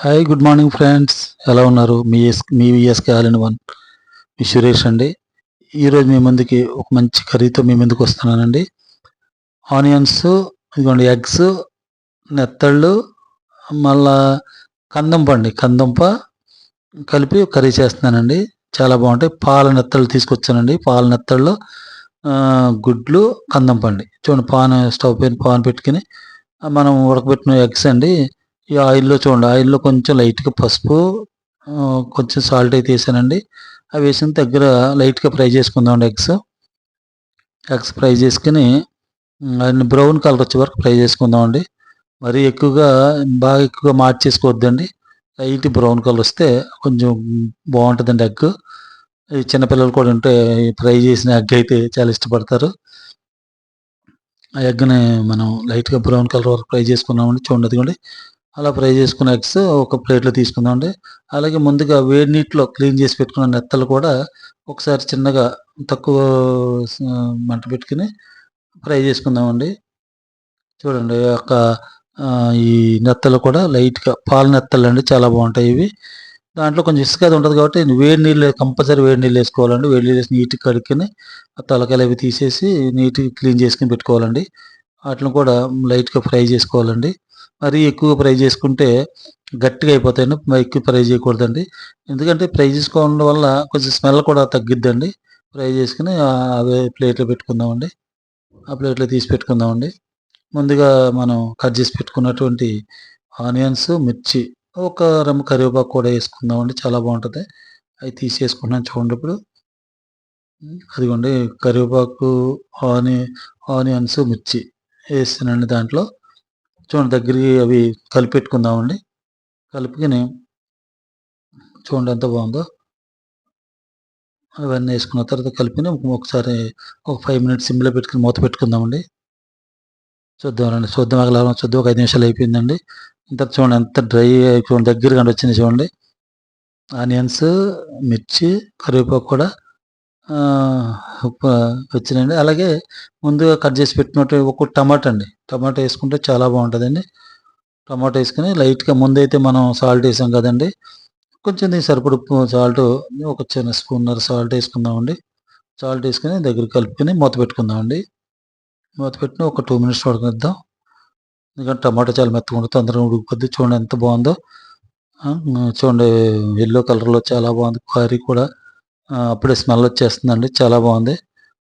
Hi good morning friends ఎలా ఉన్నారు? మీ ఎస్ మీ విఎస్కే ఆల్ ఇన్ వన్ మీ సురేష్ అండి. ఈరోజు మీ ముందుకి ఒక మంచి కర్రీతో మీ ముందుకు వస్తున్నానండి. ఆనియన్స్ ఇదిగోండి ఎగ్స్ నెత్తళ్ళు మళ్ళా కందంప అండి కందంప కలిపి కర్రీ చేస్తున్నానండి. చాలా బాగుంటాయి. పాల నెత్తళ్ళు తీసుకొచ్చానండి. పాల నెత్తళ్ళు గుడ్లు కందంపండి చూడండి పాన్ స్టవ్ పైన పాన్ పెట్టుకుని మనం ఉడకబెట్టిన ఎగ్స్ అండి. ఈ ఆయిల్లో చూడండి ఆయిల్లో కొంచెం లైట్గా పసుపు కొంచెం సాల్ట్ అయితే వేసానండి. అవి వేసిన దగ్గర లైట్గా ఫ్రై చేసుకుందామండి ఎగ్స్. ఎగ్స్ ఫ్రై చేసుకుని అన్ని బ్రౌన్ కలర్ వచ్చే వరకు ఫ్రై చేసుకుందామండి. మరీ ఎక్కువగా బాగా ఎక్కువగా మార్చేసుకోవద్దండి. లైట్ బ్రౌన్ కలర్ వస్తే కొంచెం బాగుంటుందండి ఎగ్. ఈ చిన్నపిల్లలు కూడా ఉంటే ఫ్రై చేసిన ఎగ్ అయితే చాలా ఇష్టపడతారు. ఆ ఎగ్ని మనం లైట్గా బ్రౌన్ కలర్ వరకు ఫ్రై చేసుకున్నామండి చూడండి అదిగోండి. అలా ఫ్రై చేసుకున్న ఎగ్స్ ఒక ప్లేట్లో తీసుకుందామండి. అలాగే ముందుగా వేడి నీటిలో క్లీన్ చేసి పెట్టుకున్న నెత్తలు కూడా ఒకసారి చిన్నగా తక్కువ మంట పెట్టుకుని ఫ్రై చేసుకుందామండి. చూడండి ఒక ఈ నెత్తలు కూడా లైట్గా పాల నెత్తలు అండి చాలా బాగుంటాయి ఇవి. దాంట్లో కొంచెం ఇసుక అది ఉంటుంది కాబట్టి వేడి నీళ్ళు కంపల్సరీ వేడి నీళ్ళు వేసుకోవాలండి. వేడి నీళ్ళు వేసి నీట్గా కడుక్కొని ఆ తలకాయలు అవి తీసేసి నీట్గా క్లీన్ చేసుకుని పెట్టుకోవాలండి. వాటిని కూడా లైట్గా ఫ్రై చేసుకోవాలండి. మరీ ఎక్కువ ఫ్రై చేసుకుంటే గట్టిగా అయిపోతాయండి ఎక్కువ ఫ్రై చేయకూడదండి. ఎందుకంటే ఫ్రై చేసుకోవడం వల్ల కొంచెం స్మెల్ కూడా తగ్గిద్దండి. ఫ్రై చేసుకుని అదే అవే ప్లేట్లో పెట్టుకుందామండి. ఆ ప్లేట్లో తీసి పెట్టుకుందామండి. ముందుగా మనం కట్ చేసి పెట్టుకున్నటువంటి ఆనియన్స్ మిర్చి ఒక రెమ్మ కరివేపాకు కూడా వేసుకుందామండి. చాలా బాగుంటుంది. అవి తీసేసుకున్నాను చూడండి ఇప్పుడు. అదిగోండి కరివేపాకు ఆని ఆనియన్స్ మిర్చి వేస్తానండి దాంట్లో. చూడండి దగ్గరికి అవి కలిపెట్టుకుందామండి. కలుపుకొని చూడండి ఎంత బాగుందో. అవన్నీ వేసుకున్న తర్వాత కలిపిని ఒకసారి ఒక ఫైవ్ మినిట్స్ సిమ్లో పెట్టుకుని మూత పెట్టుకుందామండి. చూద్దామండి చూద్దాం అలా చూద్దాం ఒక ఐదు నిమిషాలు అయిపోయిందండి. ఇంత చూడండి ఎంత డ్రై చూడండి దగ్గరగా వచ్చింది చూడండి. ఆనియన్స్ మిర్చి కరివేపాకు కూడా వచ్చినాయండి. అలాగే ముందుగా కట్ చేసి పెట్టినట్టు ఒక టమాటా అండి. టమాటా వేసుకుంటే చాలా బాగుంటుందండి. టమాటా వేసుకుని లైట్గా ముందైతే మనం సాల్ట్ వేసాం కదండి. కొంచెం దీనికి సరిపడు సాల్ట్ ఒక చిన్న స్పూన్నర సాల్ట్ వేసుకుందామండి. సాల్ట్ వేసుకుని దగ్గర కలుపుకొని మూత పెట్టుకుందామండి. మూత పెట్టిన ఒక టూ మినిట్స్ ఉడకనిద్దాం. ఎందుకంటే టమాటా చాలా మెత్తగా ఉంటుంది తొందరగా ఉడికిపోద్ది. చూడండి ఎంత బాగుందో. చూడండి ఎల్లో కలర్లో చాలా బాగుంది. కర్రీ కూడా. అప్పుడే స్మెల్ వచ్చేస్తుందండి. చాలా బాగుంది.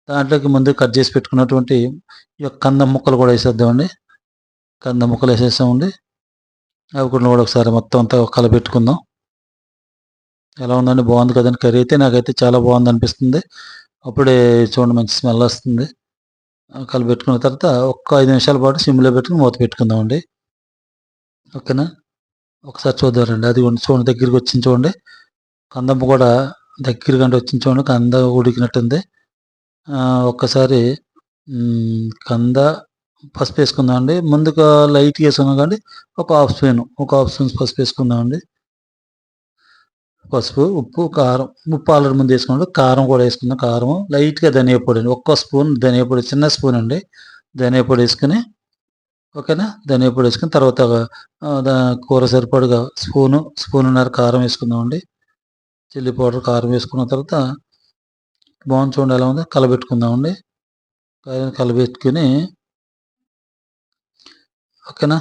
దాంట్లోకి ముందు కట్ చేసి పెట్టుకున్నటువంటి ఈ యొక్క కంద ముక్కలు కూడా వేసేద్దామండి. కంద ముక్కలు వేసేసామండి. అవి కూడా కూడా ఒకసారి మొత్తం అంతా కలపెట్టుకుందాం ఎలా ఉందండి? బాగుంది కదండి. కర్రీ అయితే నాకైతే చాలా బాగుంది అనిపిస్తుంది. అప్పుడే చూడండి మంచి స్మెల్ వస్తుంది. ఆ, కలిపెట్టుకున్న తర్వాత ఒక్క ఐదు నిమిషాల పాటు సిమ్లో పెట్టుకుని మూత పెట్టుకుందామండి. ఓకేనా? ఒకసారి చూద్దామండి అది చూడండి దగ్గరికి వచ్చింది చూడండి. కందమ్మ కూడా దగ్గరగా అంటే వచ్చింది చూడండి. కంద ఉడికినట్టుంది. ఒక్కసారి కంద పసుపు వేసుకుందామండి. ముందుగా లైట్ వేసుకున్నాం కానీ ఒక హాఫ్ స్పూన్ ఒక హాఫ్ స్పూన్ పసుపు వేసుకుందామండి. పసుపు ఉప్పు కారం. ఉప్పు ఆల్రెడీ ముందు వేసుకున్నాడు. కారం కూడా వేసుకుందాం కారం లైట్గా ధనియా పొడి అండి. ఒక్క స్పూన్ ధనియా పొడి చిన్న స్పూన్ అండి. ధనియా పొడి వేసుకుని ఓకేనా? ధనియా పొడి వేసుకుని తర్వాత కూర సరిపడగా స్పూను స్పూన్నర కారం వేసుకుందామండి. చిల్లీ పౌడర్ కారం వేసుకున్న తర్వాత బాగుంది చూడండి ఎలా ఉందో? కలబెట్టుకుందామండి. కాయలను కలబెట్టుకుని ఓకేనా?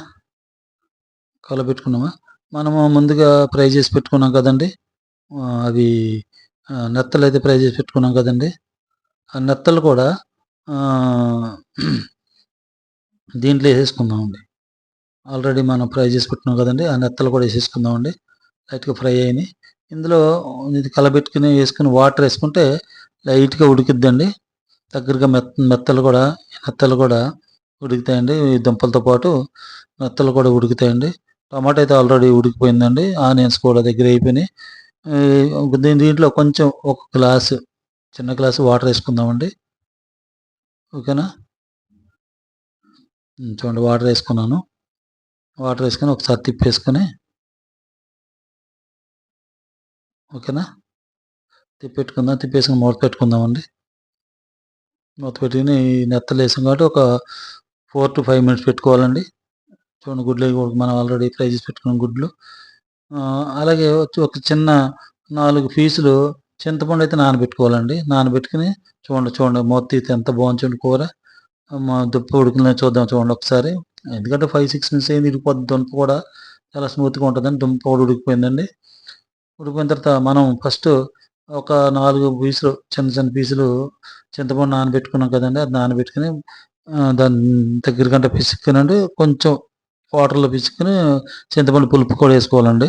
కలబెట్టుకున్నామా? మనము ముందుగా ఫ్రై చేసి పెట్టుకున్నాం కదండి. అది అవి నెత్తలు అయితే ఫ్రై చేసి పెట్టుకున్నాం కదండి. ఆ నెత్తలు కూడా దీంట్లో వేసేసుకుందామండి. ఆల్రెడీ మనం ఫ్రై చేసి పెట్టుకున్నాం కదండి. ఆ నెత్తలు కూడా వేసేసుకుందామండి. లైట్గా ఫ్రై అయినాయి. ఇందులో ఇది కలబెట్టుకుని వేసుకుని వాటర్ వేసుకుంటే లైట్గా ఉడికిద్దండి. దగ్గరగా మెత్త మెత్తలు కూడా మెత్తలు కూడా ఉడుకుతాయండి. ఈ దుంపలతో పాటు మెత్తలు కూడా ఉడుకుతాయండి. టమాటా అయితే ఆల్రెడీ ఉడికిపోయిందండి. ఆనియన్స్ కూడా దగ్గర అయిపోయినాయి. దీని దీంట్లో కొంచెం ఒక గ్లాసు చిన్న గ్లాసు వాటర్ వేసుకుందామండి. ఓకేనా? చూడండి వాటర్ వేసుకున్నాను. వాటర్ వేసుకొని ఒకసారి తిప్పేసుకొని. ఓకేనా? తిప్పెట్టుకుందాం తిప్పేసుకుని మూత పెట్టుకుందామండి. మూత పెట్టుకుని నెత్తలు వేసాం కాబట్టి ఒక ఫోర్ టు ఫైవ్ మినిట్స్ పెట్టుకోవాలండి. చూడండి గుడ్లు మనం ఆల్రెడీ ఫ్రై చేసి పెట్టుకున్న గుడ్లు. అలాగే వచ్చి ఒక చిన్న నాలుగు పీసులు చింతపండు అయితే నానబెట్టుకోవాలండి. నానబెట్టుకుని చూడండి చూడండి మూత తీస్తే ఎంత బాగుంది చూడండి కూర. మా దుప్ప ఉడికిందో చూద్దాం చూడండి ఒకసారి. ఎందుకంటే ఫైవ్ సిక్స్ మినిట్స్ అయింది ఇరిగిపోద్ది దుంప కూడా. చాలా స్మూత్గా ఉంటుందండి. దుంప కూడా ఉడికిపోయిందండి. ఉడికిపోయిన తర్వాత మనం ఫస్ట్ ఒక నాలుగు పీసులు చిన్న చిన్న పీసులు చింతపండు నానబెట్టుకున్నాం కదండి. అది నానబెట్టుకుని దాని దగ్గర గంట పిసుక్కునండి. కొంచెం వాటర్లో పిసుక్కుని చింతపండు పులుపు కూడా వేసుకోవాలండి.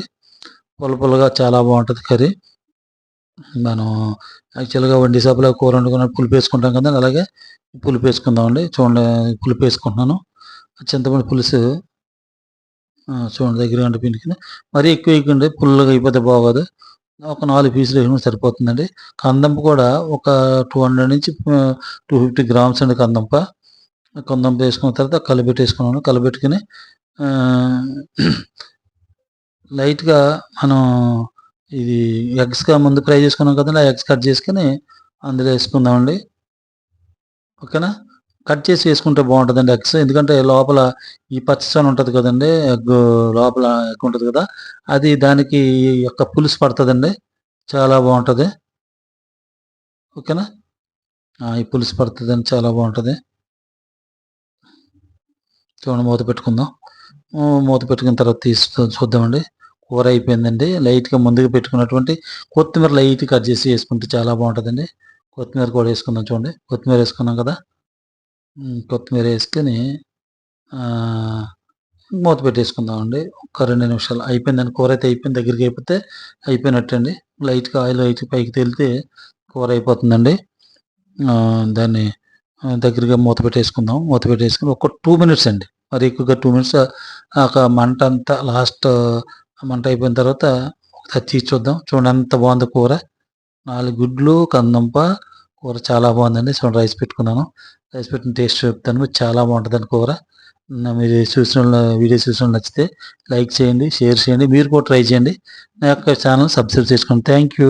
పులుపులుగా చాలా బాగుంటుంది కర్రీ. మనం యాక్చువల్గా వండి సభలో కూర వండుకున్న పులుపు వేసుకుంటాం కదా అలాగే పులుపు వేసుకుందామండి. చూడండి పులుపు వేసుకుంటున్నాను. చింతపండు పులుసు చూడండి దగ్గర గంట పిండుకుని మరీ ఎక్కువ వేయకండి. పుల్లగా అయిపోతే బాగోదు. ఒక నాలుగు పీసులు వేసుకుని సరిపోతుందండి. కందంప కూడా ఒక టూ హండ్రెడ్ నుంచి టూ ఫిఫ్టీ గ్రామ్స్ అండి కందంప. కందంప వేసుకున్న తర్వాత కలిపెట్టేసుకున్నాను కలిపెట్టుకుని లైట్గా మనం ఇది ఎగ్స్గా ముందు ఫ్రై చేసుకున్నాం కదండి ఆ ఎగ్స్ కట్ చేసుకుని అందులో వేసుకుందామండి. ఓకేనా? కట్ చేసి వేసుకుంటే బాగుంటుందండి ఎగ్స్ ఎందుకంటే లోపల ఈ పచ్చని ఉంటుంది కదండి ఎగ్ లోపల ఎగ్ ఉంటుంది కదా అది దానికి యొక్క పులుసు పడుతుందండి చాలా బాగుంటుంది. ఓకేనా? ఈ పులుసు పడుతుందండి చాలా బాగుంటుంది. చూడండి మూత పెట్టుకుందాం. మూత పెట్టుకున్న తర్వాత తీసు చూద్దామండి. కూర అయిపోయిందండి. లైట్గా ముందుగా పెట్టుకున్నటువంటి కొత్తిమీర లైట్ కట్ చేసి వేసుకుంటే చాలా బాగుంటుందండి. కొత్తిమీర కూడా వేసుకుందాం చూడండి. కొత్తిమీర వేసుకున్నాం కదా. కొత్తిమీర వేసుకొని మూత పెట్టేసుకుందామండి. ఒక రెండు నిమిషాలు అయిపోయిందండి కూర అయితే అయిపోయింది దగ్గరికి అయిపోతే అయిపోయినట్టండి. లైట్గా ఆయిల్ లైట్ పైకి తేలితే కూర అయిపోతుందండి. దాన్ని దగ్గరగా మూత పెట్టేసుకుందాం. మూత పెట్టేసుకుని ఒక టూ మినిట్స్ అండి. మరి ఎక్కువగా టూ మినిట్స్ ఒక మంట అంతా లాస్ట్ మంట అయిపోయిన తర్వాత తచ్చి చూద్దాం. చూడండి ఎంత బాగుంది కూర. నాలుగు గుడ్లు కందంప కూర చాలా బాగుందండి. సో రైస్ పెట్టుకున్నాను. రైస్ పెట్టిన టేస్ట్ చెప్తాను. చాలా బాగుంటుందండి కూర. నా మీరు చూసిన వీడియో చూసిన నచ్చితే లైక్ చేయండి షేర్ చేయండి. మీరు కూడా ట్రై చేయండి. నా యొక్క ఛానల్ సబ్స్క్రైబ్ చేసుకోండి థ్యాంక్ యూ.